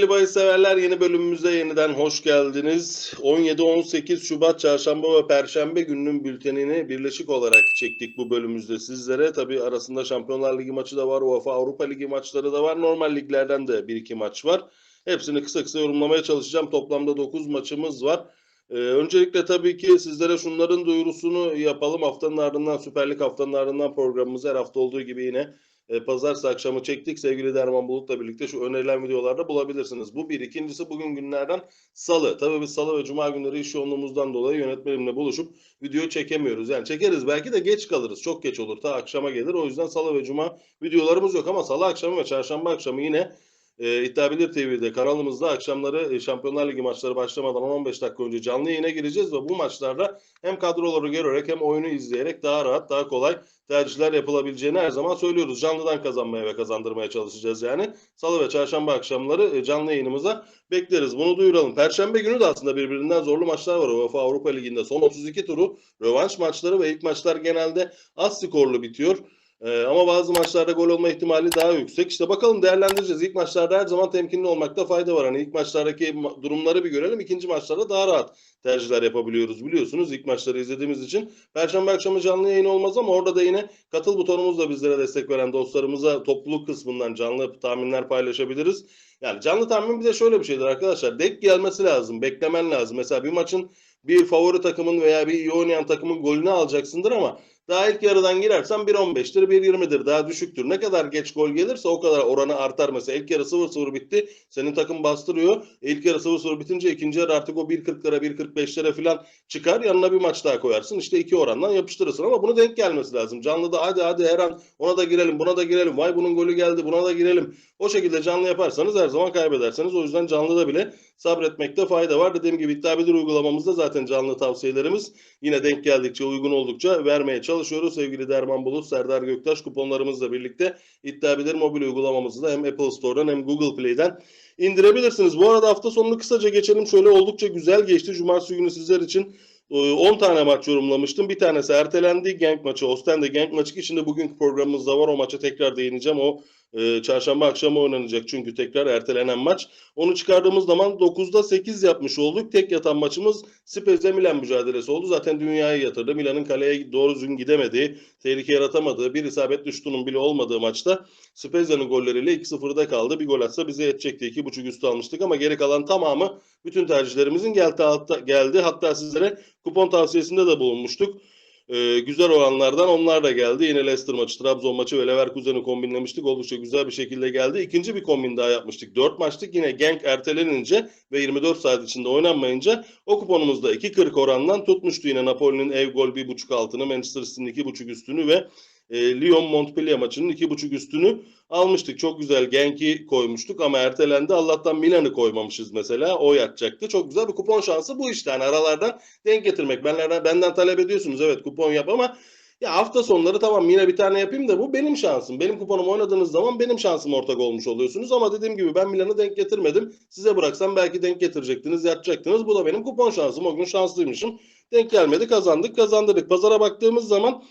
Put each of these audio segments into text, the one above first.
sayı severler yeni bölümümüze yeniden hoş geldiniz. 17-18 Şubat Çarşamba ve Perşembe gününün bültenini birleşik olarak çektik bu bölümümüzde sizlere. Tabi arasında Şampiyonlar Ligi maçı da var, UEFA Avrupa Ligi maçları da var, normal liglerden de bir iki maç var. Hepsini kısa kısa yorumlamaya çalışacağım. Toplamda 9 maçımız var. Ee, öncelikle tabii ki sizlere şunların duyurusunu yapalım. Haftanın ardından Süper Lig haftanın ardından programımız her hafta olduğu gibi yine e, pazartesi akşamı çektik. Sevgili Derman Bulut'la birlikte şu önerilen videolarda bulabilirsiniz. Bu bir. İkincisi bugün günlerden salı. Tabii biz salı ve cuma günleri iş yoğunluğumuzdan dolayı yönetmenimle buluşup video çekemiyoruz. Yani çekeriz belki de geç kalırız. Çok geç olur. Ta akşama gelir. O yüzden salı ve cuma videolarımız yok ama salı akşamı ve çarşamba akşamı yine e, İddia Bilir TV'de kanalımızda akşamları e, Şampiyonlar Ligi maçları başlamadan 15 dakika önce canlı yayına gireceğiz ve bu maçlarda hem kadroları görerek hem oyunu izleyerek daha rahat, daha kolay tercihler yapılabileceğini her zaman söylüyoruz. Canlıdan kazanmaya ve kazandırmaya çalışacağız yani. Salı ve çarşamba akşamları e, canlı yayınımıza bekleriz. Bunu duyuralım. Perşembe günü de aslında birbirinden zorlu maçlar var. UEFA Avrupa Ligi'nde son 32 turu rövanş maçları ve ilk maçlar genelde az skorlu bitiyor. Ee, ama bazı maçlarda gol olma ihtimali daha yüksek. İşte bakalım değerlendireceğiz. İlk maçlarda her zaman temkinli olmakta fayda var. Hani ilk maçlardaki ma- durumları bir görelim. İkinci maçlarda daha rahat tercihler yapabiliyoruz biliyorsunuz. İlk maçları izlediğimiz için. Perşembe akşamı canlı yayın olmaz ama orada da yine katıl butonumuzla bizlere destek veren dostlarımıza topluluk kısmından canlı tahminler paylaşabiliriz. Yani canlı tahmin bir de şöyle bir şeydir arkadaşlar. Denk gelmesi lazım. Beklemen lazım. Mesela bir maçın bir favori takımın veya bir iyi oynayan takımın golünü alacaksındır ama daha ilk yarıdan girersen 1.15'tir, 1.20'dir. Daha düşüktür. Ne kadar geç gol gelirse o kadar oranı artar. Mesela ilk yarı 0-0 bitti. Senin takım bastırıyor. E, İlk yarı 0-0 bitince ikinci yarı artık o 1.40'lara 1.45'lere falan çıkar. Yanına bir maç daha koyarsın. İşte iki orandan yapıştırırsın ama bunu denk gelmesi lazım. Canlıda hadi hadi her an ona da girelim, buna da girelim. Vay bunun golü geldi, buna da girelim. O şekilde canlı yaparsanız her zaman kaybederseniz. O yüzden canlıda bile sabretmekte fayda var. Dediğim gibi iddia bilir uygulamamızda zaten canlı tavsiyelerimiz yine denk geldikçe uygun oldukça vermeye çalışıyoruz. Sevgili Derman Bulut, Serdar Göktaş kuponlarımızla birlikte iddia bilir mobil uygulamamızı da hem Apple Store'dan hem Google Play'den indirebilirsiniz. Bu arada hafta sonunu kısaca geçelim. Şöyle oldukça güzel geçti. Cumartesi günü sizler için e, 10 tane maç yorumlamıştım. Bir tanesi ertelendi. Genk maçı, Ostende Genk maçı ki şimdi bugünkü programımızda var. O maça tekrar değineceğim. O e, çarşamba akşamı oynanacak çünkü tekrar ertelenen maç. Onu çıkardığımız zaman 9'da 8 yapmış olduk. Tek yatan maçımız Spezia Milan mücadelesi oldu. Zaten dünyayı yatırdı. Milan'ın kaleye doğru düzgün gidemediği, tehlike yaratamadığı, bir isabetli şutunun bile olmadığı maçta Spezia'nın golleriyle 2-0'da kaldı. Bir gol atsa bize yetecekti. 2.5 üstü almıştık ama geri kalan tamamı bütün tercihlerimizin geldi. Geldi. Hatta sizlere kupon tavsiyesinde de bulunmuştuk. Ee, güzel oranlardan onlar da geldi. Yine Leicester maçı, Trabzon maçı ve Leverkusen'i kombinlemiştik. Oldukça güzel bir şekilde geldi. İkinci bir kombin daha yapmıştık. 4 maçlık yine Genk ertelenince ve 24 saat içinde oynanmayınca o kuponumuzda 2.40 orandan tutmuştu yine Napoli'nin ev gol 1.5 altını, Manchester City'nin 2.5 üstünü ve e, Lyon Montpellier maçının 2.5 üstünü almıştık. Çok güzel Genk'i koymuştuk ama ertelendi. Allah'tan Milan'ı koymamışız mesela. O yatacaktı. Çok güzel bir kupon şansı bu işte. Yani aralardan denk getirmek. Benlerden, benden talep ediyorsunuz. Evet kupon yap ama ya hafta sonları tamam yine bir tane yapayım da bu benim şansım. Benim kuponumu oynadığınız zaman benim şansım ortak olmuş oluyorsunuz. Ama dediğim gibi ben Milan'ı denk getirmedim. Size bıraksam belki denk getirecektiniz, yatacaktınız. Bu da benim kupon şansım. O gün şanslıymışım. Denk gelmedi, kazandık, kazandırdık. Pazara baktığımız zaman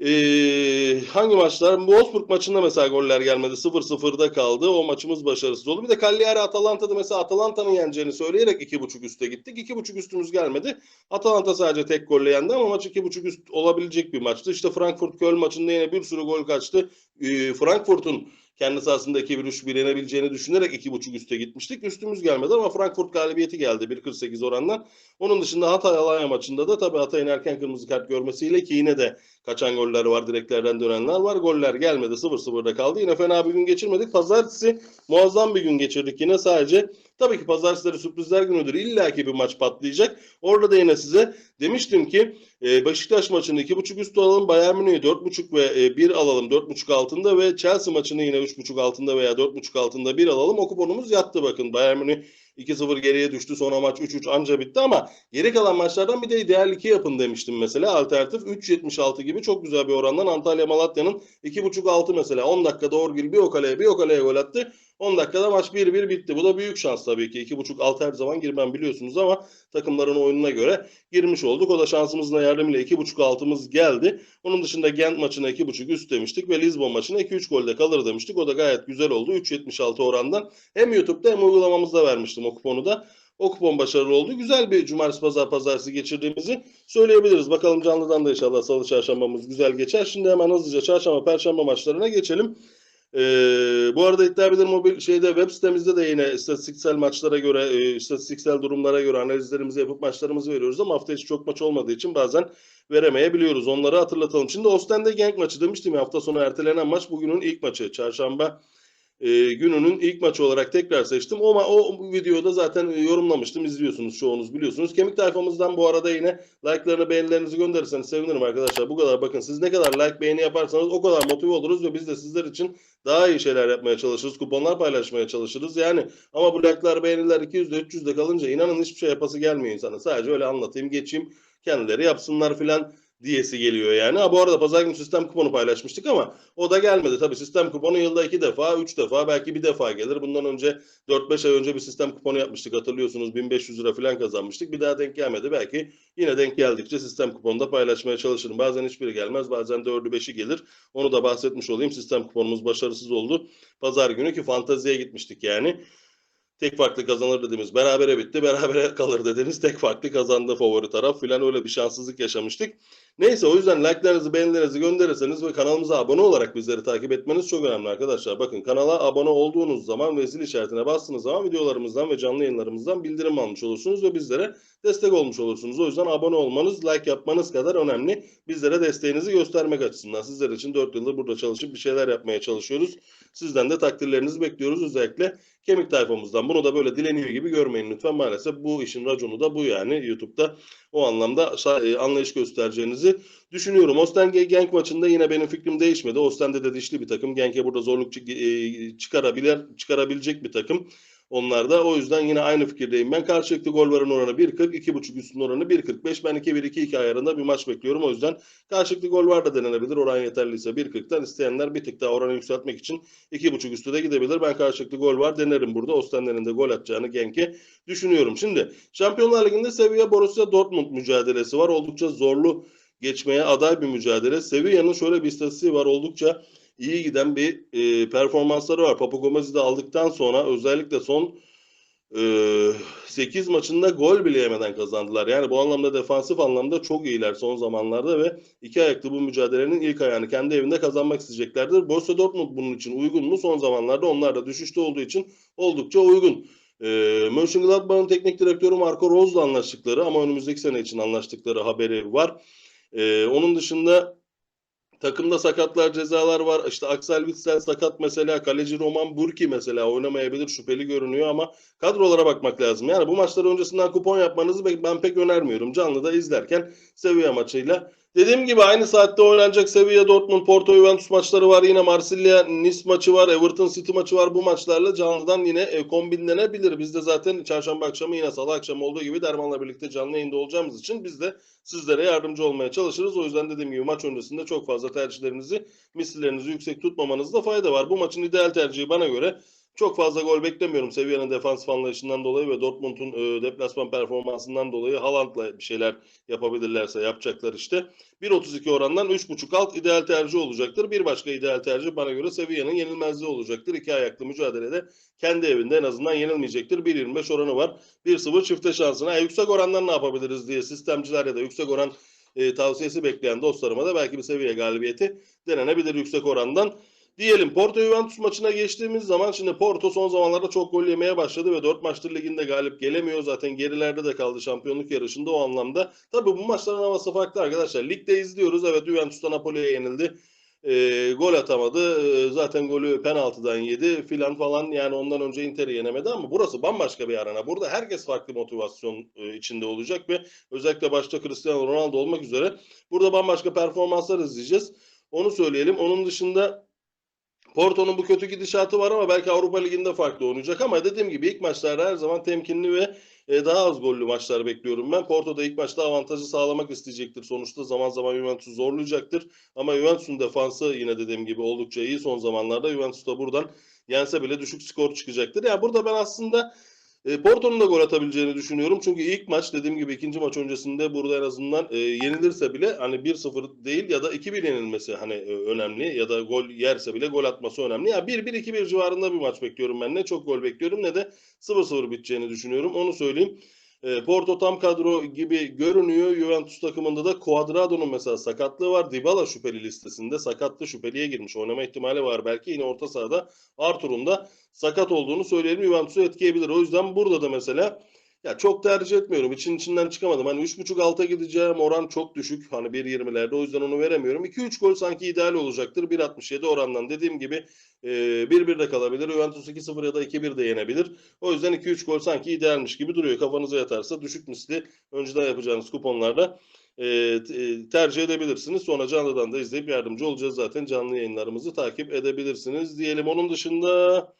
ee, hangi maçlar? Wolfsburg maçında mesela goller gelmedi. 0-0'da kaldı. O maçımız başarısız oldu. Bir de Cagliari Atalanta'da mesela Atalanta'nın yeneceğini söyleyerek 2.5 üste gittik. 2.5 üstümüz gelmedi. Atalanta sadece tek golle yendi ama maç 2.5 üst olabilecek bir maçtı. İşte Frankfurt Köln maçında yine bir sürü gol kaçtı. Ee, Frankfurt'un kendi sahasında 2-1-3 yenebileceğini düşünerek 2.5 üste gitmiştik. Üstümüz gelmedi ama Frankfurt galibiyeti geldi 1.48 orandan. Onun dışında Hatay Alanya maçında da tabii Hatay'ın erken kırmızı kart görmesiyle ki yine de kaçan goller var, direklerden dönenler var. Goller gelmedi, 0-0'da kaldı. Yine fena bir gün geçirmedik. Pazartesi muazzam bir gün geçirdik yine sadece. Tabii ki pazartesileri sürprizler günüdür. İlla ki bir maç patlayacak. Orada da yine size demiştim ki e, Beşiktaş maçını 2.5 üstü alalım. Bayern Münih'i 4.5 ve e, 1 alalım 4.5 altında ve Chelsea maçını yine 3.5 altında veya 4.5 altında 1 alalım. O kuponumuz yattı bakın. Bayern Münih 2-0 geriye düştü. Sonra maç 3-3 anca bitti ama geri kalan maçlardan bir de ideal 2 yapın demiştim mesela. Alternatif 3.76 gibi çok güzel bir orandan Antalya Malatya'nın 2.5 altı mesela 10 dakika doğru gibi bir o kaleye bir o kaleye gol attı. 10 dakikada maç 1-1 bitti. Bu da büyük şans tabii ki. 2.5 alt her zaman girmem biliyorsunuz ama takımların oyununa göre girmiş olduk. O da şansımızın yardımıyla 2.5 altımız geldi. Onun dışında Gent maçına 2.5 üst demiştik ve Lisbon maçına 2-3 golde kalır demiştik. O da gayet güzel oldu. 3.76 orandan. Hem YouTube'da hem uygulamamızda vermiştim o kuponu da. O kupon başarılı oldu. Güzel bir cumartesi pazar pazartesi geçirdiğimizi söyleyebiliriz. Bakalım canlıdan da inşallah salı çarşambamız güzel geçer. Şimdi hemen hızlıca çarşamba perşembe maçlarına geçelim. Ee, bu arada İddia mobil şeyde web sitemizde de yine istatistiksel maçlara göre, e, istatistiksel durumlara göre analizlerimizi yapıp maçlarımızı veriyoruz ama hafta içi çok maç olmadığı için bazen veremeyebiliyoruz. Onları hatırlatalım. Şimdi Ostende Genk maçı demiştim ya hafta sonu ertelenen maç bugünün ilk maçı. Çarşamba e, gününün ilk maçı olarak tekrar seçtim. Ama o videoda zaten yorumlamıştım. İzliyorsunuz çoğunuz biliyorsunuz. Kemik tayfamızdan bu arada yine like'larını beğenilerinizi gönderirseniz sevinirim arkadaşlar. Bu kadar bakın siz ne kadar like beğeni yaparsanız o kadar motive oluruz ve biz de sizler için daha iyi şeyler yapmaya çalışırız. Kuponlar paylaşmaya çalışırız. Yani ama bu like'lar beğeniler 200'de 300'de kalınca inanın hiçbir şey yapası gelmiyor insana. Sadece öyle anlatayım geçeyim kendileri yapsınlar filan diyesi geliyor yani. Ha, bu arada pazar günü sistem kuponu paylaşmıştık ama o da gelmedi. Tabii sistem kuponu yılda iki defa, üç defa, belki bir defa gelir. Bundan önce 4-5 ay önce bir sistem kuponu yapmıştık. Hatırlıyorsunuz 1500 lira falan kazanmıştık. Bir daha denk gelmedi. Belki yine denk geldikçe sistem kuponu da paylaşmaya çalışırım. Bazen hiçbiri gelmez. Bazen 4'ü 5'i gelir. Onu da bahsetmiş olayım. Sistem kuponumuz başarısız oldu. Pazar günü ki fanteziye gitmiştik yani. Tek farklı kazanır dediğimiz berabere bitti. Berabere kalır dediğimiz tek farklı kazandı favori taraf filan öyle bir şanssızlık yaşamıştık. Neyse o yüzden like'larınızı beğenilerinizi gönderirseniz ve kanalımıza abone olarak bizleri takip etmeniz çok önemli arkadaşlar. Bakın kanala abone olduğunuz zaman ve zil işaretine bastığınız zaman videolarımızdan ve canlı yayınlarımızdan bildirim almış olursunuz ve bizlere destek olmuş olursunuz. O yüzden abone olmanız, like yapmanız kadar önemli. Bizlere desteğinizi göstermek açısından. Sizler için 4 yıldır burada çalışıp bir şeyler yapmaya çalışıyoruz. Sizden de takdirlerinizi bekliyoruz özellikle kemik tayfamızdan. Bunu da böyle dileniyor gibi görmeyin lütfen. Maalesef bu işin raconu da bu yani. YouTube'da o anlamda anlayış göstereceğinizi düşünüyorum. Ostende Genk maçında yine benim fikrim değişmedi. Ostende de dişli bir takım. Genk'e burada zorluk çıkarabilir, çıkarabilecek bir takım. Onlar da o yüzden yine aynı fikirdeyim. Ben karşılıklı gol varan oranı 1.40, 2.5 üstün oranı 1.45. Ben 2-1-2-2 ayarında bir maç bekliyorum. O yüzden karşılıklı gol var da denenebilir. Oran yeterliyse 1.40'tan isteyenler bir tık daha oranı yükseltmek için 2.5 üstü de gidebilir. Ben karşılıklı gol var denerim burada. Ostender'in de gol atacağını Genk'e düşünüyorum. Şimdi Şampiyonlar Ligi'nde Sevilla Borussia Dortmund mücadelesi var. Oldukça zorlu geçmeye aday bir mücadele. Sevilla'nın şöyle bir istatistiği var. Oldukça iyi giden bir e, performansları var. Papu Gomez'i de aldıktan sonra özellikle son e, 8 maçında gol bile yemeden kazandılar. Yani bu anlamda defansif anlamda çok iyiler son zamanlarda ve iki ayaklı bu mücadelenin ilk ayağını kendi evinde kazanmak isteyeceklerdir. Borussia Dortmund bunun için uygun mu? Son zamanlarda onlar da düşüşte olduğu için oldukça uygun. E, Mönchengladbach'ın teknik direktörü Marco Rose'la anlaştıkları ama önümüzdeki sene için anlaştıkları haberi var. E, onun dışında Takımda sakatlar, cezalar var. İşte Axel Witsel sakat mesela. Kaleci Roman Burki mesela oynamayabilir. Şüpheli görünüyor ama kadrolara bakmak lazım. Yani bu maçlar öncesinden kupon yapmanızı ben pek önermiyorum. Canlıda izlerken Sevilla maçıyla. Dediğim gibi aynı saatte oynanacak Sevilla, Dortmund, Porto, Juventus maçları var. Yine Marsilya, Nice maçı var. Everton City maçı var. Bu maçlarla canlıdan yine e, kombinlenebilir. Biz de zaten çarşamba akşamı yine salı akşamı olduğu gibi Derman'la birlikte canlı yayında olacağımız için biz de sizlere yardımcı olmaya çalışırız. O yüzden dediğim gibi maç öncesinde çok fazla tercihlerinizi, misillerinizi yüksek tutmamanızda fayda var. Bu maçın ideal tercihi bana göre çok fazla gol beklemiyorum Sevilla'nın defans anlayışından dolayı ve Dortmund'un e, deplasman performansından dolayı Haaland'la bir şeyler yapabilirlerse yapacaklar işte. 1.32 orandan 3.5 alt ideal tercih olacaktır. Bir başka ideal tercih bana göre Sevilla'nın yenilmezliği olacaktır. İki ayaklı mücadelede kendi evinde en azından yenilmeyecektir. 1.25 oranı var. 1-0 çifte şansına. E, yüksek orandan ne yapabiliriz diye sistemciler ya da yüksek oran e, tavsiyesi bekleyen dostlarıma da belki bir seviye galibiyeti denenebilir yüksek orandan. Diyelim Porto Juventus maçına geçtiğimiz zaman şimdi Porto son zamanlarda çok gol yemeye başladı ve 4 maçtır liginde galip gelemiyor. Zaten gerilerde de kaldı şampiyonluk yarışında o anlamda. Tabii bu maçların havası farklı arkadaşlar. Ligde izliyoruz. Evet Juventus'ta Napoli'ye yenildi. E, gol atamadı. E, zaten golü penaltıdan yedi filan falan. Yani ondan önce Inter'i yenemedi ama burası bambaşka bir arena. Burada herkes farklı motivasyon e, içinde olacak ve özellikle başta Cristiano Ronaldo olmak üzere burada bambaşka performanslar izleyeceğiz. Onu söyleyelim. Onun dışında Porto'nun bu kötü gidişatı var ama belki Avrupa Ligi'nde farklı oynayacak ama dediğim gibi ilk maçlarda her zaman temkinli ve e, daha az gollü maçlar bekliyorum ben. Porto'da ilk maçta avantajı sağlamak isteyecektir. Sonuçta zaman zaman Juventus'u zorlayacaktır. Ama Juventus'un defansı yine dediğim gibi oldukça iyi son zamanlarda. Juventus da buradan yense bile düşük skor çıkacaktır. Yani burada ben aslında e, Porto'nun da gol atabileceğini düşünüyorum. Çünkü ilk maç dediğim gibi ikinci maç öncesinde burada en azından e, yenilirse bile hani 1-0 değil ya da 2-1 yenilmesi hani e, önemli ya da gol yerse bile gol atması önemli. Ya yani 1-1-2-1 civarında bir maç bekliyorum ben. Ne çok gol bekliyorum ne de 0-0 biteceğini düşünüyorum. Onu söyleyeyim. E, Porto tam kadro gibi görünüyor. Juventus takımında da Cuadrado'nun mesela sakatlığı var. Dybala şüpheli listesinde. Sakatlı şüpheliye girmiş. Oynama ihtimali var. Belki yine orta sahada Arthur'un da sakat olduğunu söyleyelim. Juventus'u etkileyebilir. O yüzden burada da mesela ya çok tercih etmiyorum. İçin içinden çıkamadım. Hani 3.5 alta gideceğim oran çok düşük. Hani 1.20'lerde o yüzden onu veremiyorum. 2-3 gol sanki ideal olacaktır. 1.67 orandan dediğim gibi e, 1-1 de kalabilir. Juventus 2-0 ya da 2-1 de yenebilir. O yüzden 2-3 gol sanki idealmiş gibi duruyor. Kafanıza yatarsa düşük misli önceden yapacağınız kuponlarda e, tercih edebilirsiniz. Sonra canlıdan da izleyip yardımcı olacağız zaten. Canlı yayınlarımızı takip edebilirsiniz diyelim. Onun dışında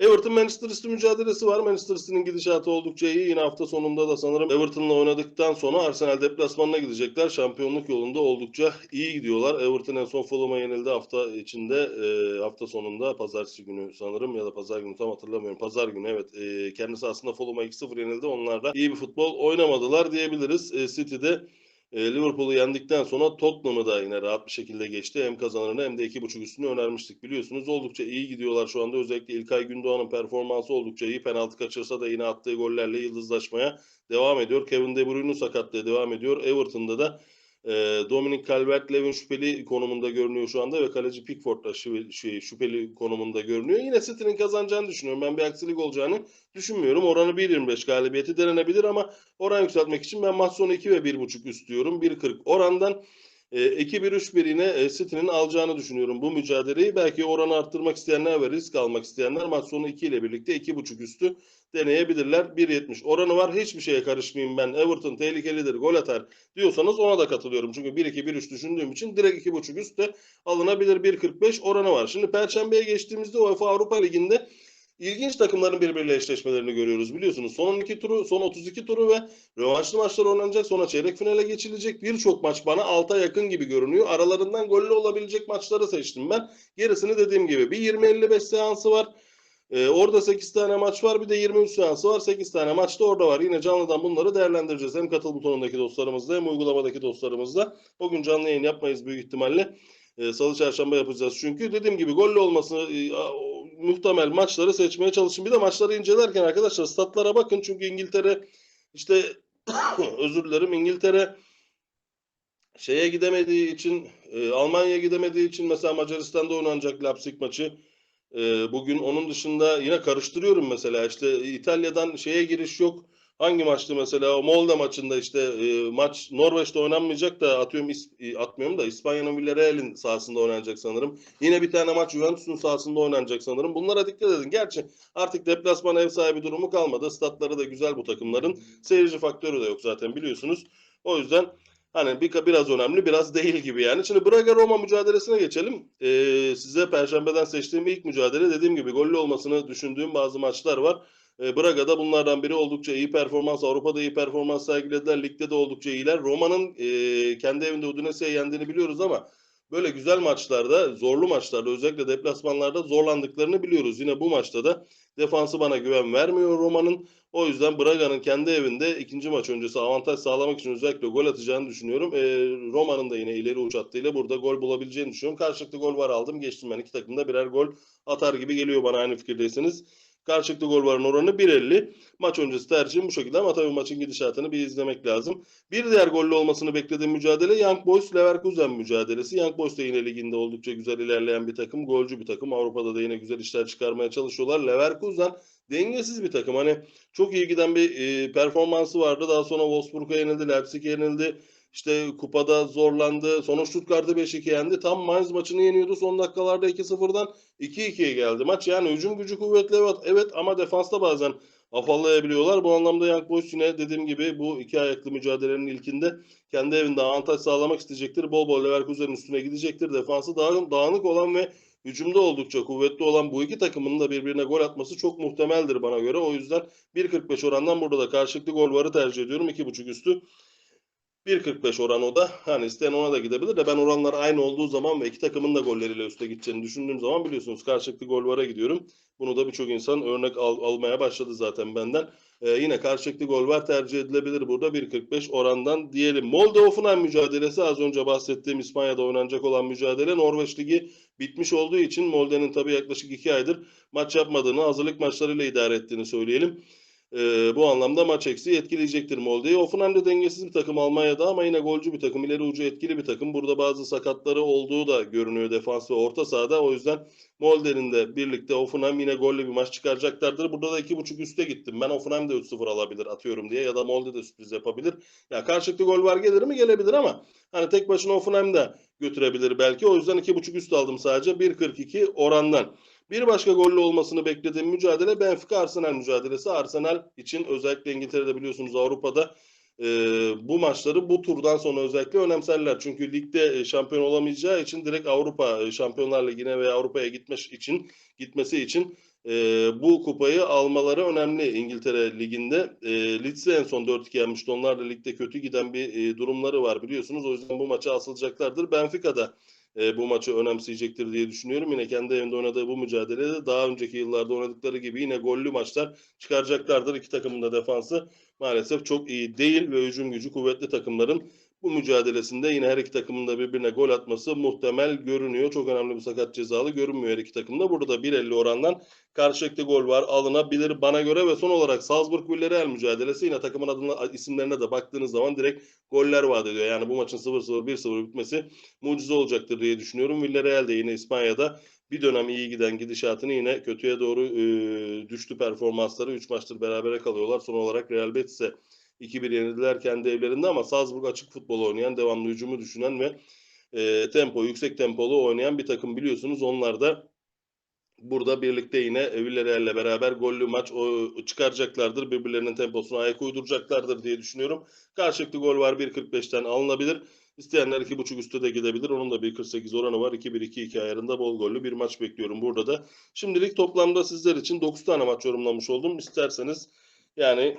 Everton Manchester City mücadelesi var. Manchester City'nin gidişatı oldukça iyi. Yine hafta sonunda da sanırım Everton'la oynadıktan sonra Arsenal deplasmanına gidecekler. Şampiyonluk yolunda oldukça iyi gidiyorlar. Everton en son Fulham'a yenildi hafta içinde. E, hafta sonunda pazartesi günü sanırım ya da pazar günü tam hatırlamıyorum. Pazar günü evet. E, kendisi aslında Fulham'a 2-0 yenildi. Onlar da iyi bir futbol oynamadılar diyebiliriz. E, City'de e, Liverpool'u yendikten sonra Tottenham'ı da yine rahat bir şekilde geçti. Hem kazanırını hem de 2.5 üstünü önermiştik biliyorsunuz. Oldukça iyi gidiyorlar şu anda. Özellikle İlkay Gündoğan'ın performansı oldukça iyi. Penaltı kaçırsa da yine attığı gollerle yıldızlaşmaya devam ediyor. Kevin De Bruyne'un sakatlığı devam ediyor. Everton'da da e, Dominic Calvert-Lewin şüpheli konumunda görünüyor şu anda ve kaleci Pickford da şü- şey, şüpheli konumunda görünüyor. Yine City'nin kazanacağını düşünüyorum. Ben bir aksilik olacağını düşünmüyorum. Oranı 1.25 galibiyeti denenebilir ama oran yükseltmek için ben maç sonu 2 ve 1.5 üst diyorum. 1.40 orandan e, 2-1-3-1 yine e, City'nin alacağını düşünüyorum bu mücadeleyi. Belki oranı arttırmak isteyenler ve risk almak isteyenler maç sonu 2 ile birlikte 2.5 üstü deneyebilirler. 1.70 oranı var. Hiçbir şeye karışmayayım ben. Everton tehlikelidir, gol atar diyorsanız ona da katılıyorum. Çünkü 1-2-1-3 düşündüğüm için direkt 2.5 üst de alınabilir 1.45 oranı var. Şimdi Perşembe'ye geçtiğimizde UEFA Avrupa Ligi'nde ilginç takımların birbiriyle eşleşmelerini görüyoruz biliyorsunuz. Son 12 turu, son 32 turu ve rövanşlı maçlar oynanacak. Sonra çeyrek finale geçilecek. Birçok maç bana alta yakın gibi görünüyor. Aralarından gollü olabilecek maçları seçtim ben. Gerisini dediğim gibi bir 20-55 seansı var. Ee, orada 8 tane maç var. Bir de 23 seansı var. 8 tane maç da orada var. Yine canlıdan bunları değerlendireceğiz. Hem katıl butonundaki dostlarımızla hem uygulamadaki dostlarımızla. Bugün canlı yayın yapmayız büyük ihtimalle. Ee, Salı çarşamba yapacağız çünkü. Dediğim gibi gollü olması e, muhtemel maçları seçmeye çalışın. Bir de maçları incelerken arkadaşlar statlara bakın. Çünkü İngiltere işte özür dilerim İngiltere şeye gidemediği için e, Almanya'ya gidemediği için mesela Macaristan'da oynanacak Leipzig maçı e, bugün onun dışında yine karıştırıyorum mesela işte İtalya'dan şeye giriş yok. Hangi maçtı mesela o Molde maçında işte e, maç Norveç'te oynanmayacak da atıyorum is, e, atmıyorum da İspanya'nın Villarreal'in sahasında oynanacak sanırım. Yine bir tane maç Juventus'un sahasında oynanacak sanırım. Bunlara dikkat edin. Gerçi artık deplasman ev sahibi durumu kalmadı. Statları da güzel bu takımların. Seyirci faktörü de yok zaten biliyorsunuz. O yüzden Hani bir, biraz önemli biraz değil gibi yani. Şimdi Braga Roma mücadelesine geçelim. Ee, size Perşembeden seçtiğim ilk mücadele dediğim gibi gollü olmasını düşündüğüm bazı maçlar var. Ee, Braga'da bunlardan biri oldukça iyi performans. Avrupa'da iyi performans sergilediler. Ligde de oldukça iyiler. Roma'nın e, kendi evinde Udinese'ye yendiğini biliyoruz ama böyle güzel maçlarda, zorlu maçlarda özellikle deplasmanlarda zorlandıklarını biliyoruz. Yine bu maçta da defansı bana güven vermiyor Roma'nın. O yüzden Braga'nın kendi evinde ikinci maç öncesi avantaj sağlamak için özellikle gol atacağını düşünüyorum. E, Roma'nın da yine ileri uç hattıyla burada gol bulabileceğini düşünüyorum. Karşılıklı gol var aldım. Geçtim ben iki takım da birer gol atar gibi geliyor bana aynı fikirdeyseniz. Karşılıklı gol varın oranı 1.50. Maç öncesi tercihim bu şekilde ama tabii maçın gidişatını bir izlemek lazım. Bir diğer gollü olmasını beklediğim mücadele Young Boys Leverkusen mücadelesi. Young Boys da yine liginde oldukça güzel ilerleyen bir takım. Golcü bir takım. Avrupa'da da yine güzel işler çıkarmaya çalışıyorlar. Leverkusen dengesiz bir takım. Hani çok iyi giden bir e, performansı vardı. Daha sonra Wolfsburg'a yenildi, Leipzig'e yenildi. İşte kupada zorlandı. Sonra Stuttgart'ı 5-2 yendi. Tam Mainz maçını yeniyordu. Son dakikalarda 2-0'dan 2-2'ye geldi maç. Yani hücum gücü kuvvetli evet, evet ama defansta bazen afallayabiliyorlar. Bu anlamda Young Boys yine dediğim gibi bu iki ayaklı mücadelenin ilkinde kendi evinde avantaj sağlamak isteyecektir. Bol bol Leverkusen'in üstüne gidecektir. Defansı dağın, dağınık olan ve hücumda oldukça kuvvetli olan bu iki takımın da birbirine gol atması çok muhtemeldir bana göre. O yüzden 1.45 orandan burada da karşılıklı gol varı tercih ediyorum. 2.5 üstü 1.45 oran o da. Hani isteyen ona da gidebilir de ben oranlar aynı olduğu zaman ve iki takımın da golleriyle üste gideceğini düşündüğüm zaman biliyorsunuz karşılıklı gol vara gidiyorum. Bunu da birçok insan örnek al- almaya başladı zaten benden. Ee, yine karşılıklı gol var tercih edilebilir burada 1.45 orandan diyelim. Molde Hoffenheim mücadelesi az önce bahsettiğim İspanya'da oynanacak olan mücadele. Norveç Ligi bitmiş olduğu için Molde'nin tabii yaklaşık 2 aydır maç yapmadığını, hazırlık maçlarıyla idare ettiğini söyleyelim. Ee, bu anlamda maç eksiği etkileyecektir Molde'yi. Hoffenheim de dengesiz bir takım Almanya'da ama yine golcü bir takım, ileri ucu etkili bir takım. Burada bazı sakatları olduğu da görünüyor defans ve orta sahada. O yüzden Molde'nin de birlikte Hoffenheim yine golle bir maç çıkaracaklardır. Burada da 2.5 üste gittim. Ben Hoffenheim de 3-0 alabilir atıyorum diye ya da Molde de sürpriz yapabilir. Ya karşılıklı gol var gelir mi? Gelebilir ama hani tek başına Hoffenheim de götürebilir belki. O yüzden 2.5 üst aldım sadece 1.42 orandan. Bir başka gollü olmasını beklediğim mücadele Benfica Arsenal mücadelesi. Arsenal için özellikle İngiltere'de biliyorsunuz Avrupa'da e, bu maçları bu turdan sonra özellikle önemserler. Çünkü ligde e, şampiyon olamayacağı için direkt Avrupa e, Şampiyonlar Ligi'ne veya Avrupa'ya gitmiş için gitmesi için e, bu kupayı almaları önemli İngiltere Ligi'nde. E, Leeds'i en son 4-2 yenmişti. Onlar da ligde kötü giden bir e, durumları var biliyorsunuz. O yüzden bu maça asılacaklardır. Benfica'da e, bu maçı önemseyecektir diye düşünüyorum. Yine kendi evinde oynadığı bu mücadelede daha önceki yıllarda oynadıkları gibi yine gollü maçlar çıkaracaklardır. İki takımın da defansı maalesef çok iyi değil ve hücum gücü kuvvetli takımların bu mücadelesinde yine her iki takımın da birbirine gol atması muhtemel görünüyor. Çok önemli bir sakat cezalı görünmüyor her iki takımda. Burada da 1.50 orandan karşılıklı gol var alınabilir bana göre ve son olarak Salzburg Villarreal mücadelesi yine takımın adına isimlerine de baktığınız zaman direkt goller vaat ediyor. Yani bu maçın 0-0 1-0 bitmesi mucize olacaktır diye düşünüyorum. Villarreal de yine İspanya'da bir dönem iyi giden gidişatını yine kötüye doğru e, düştü performansları. 3 maçtır berabere kalıyorlar. Son olarak Real Betis'e 2-1 yenildiler kendi evlerinde ama Salzburg açık futbol oynayan, devamlı hücumu düşünen ve e, tempo, yüksek tempolu oynayan bir takım biliyorsunuz. Onlar da burada birlikte yine Villarreal'le beraber gollü maç o, çıkaracaklardır. Birbirlerinin temposuna ayak uyduracaklardır diye düşünüyorum. Karşılıklı gol var 1.45'ten alınabilir. İsteyenler 2.5 üstte de gidebilir. Onun da 1.48 oranı var. 2-1-2-2 ayarında bol gollü bir maç bekliyorum burada da. Şimdilik toplamda sizler için 9 tane maç yorumlamış oldum. İsterseniz yani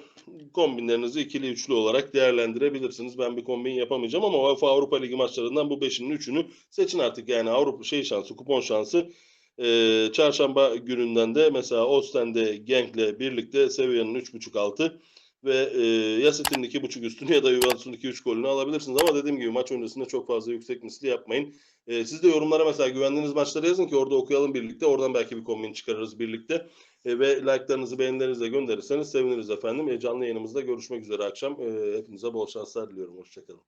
kombinlerinizi ikili üçlü olarak değerlendirebilirsiniz. Ben bir kombin yapamayacağım ama UEFA Avrupa Ligi maçlarından bu 5'inin 3'ünü seçin artık. Yani Avrupa şey şansı, kupon şansı. Ee, çarşamba gününden de mesela Ostende Genk'le birlikte Sevilla'nın 3.5 altı ve e, ya City'nin 2.5 üstünü ya da Juventus'un 2-3 golünü alabilirsiniz. Ama dediğim gibi maç öncesinde çok fazla yüksek misli yapmayın. E, siz de yorumlara mesela güvendiğiniz maçları yazın ki orada okuyalım birlikte. Oradan belki bir kombin çıkarırız birlikte. E, ve like'larınızı, beğenilerinizi de gönderirseniz seviniriz efendim. E, canlı yayınımızda görüşmek üzere akşam. E, hepinize bol şanslar diliyorum. Hoşçakalın.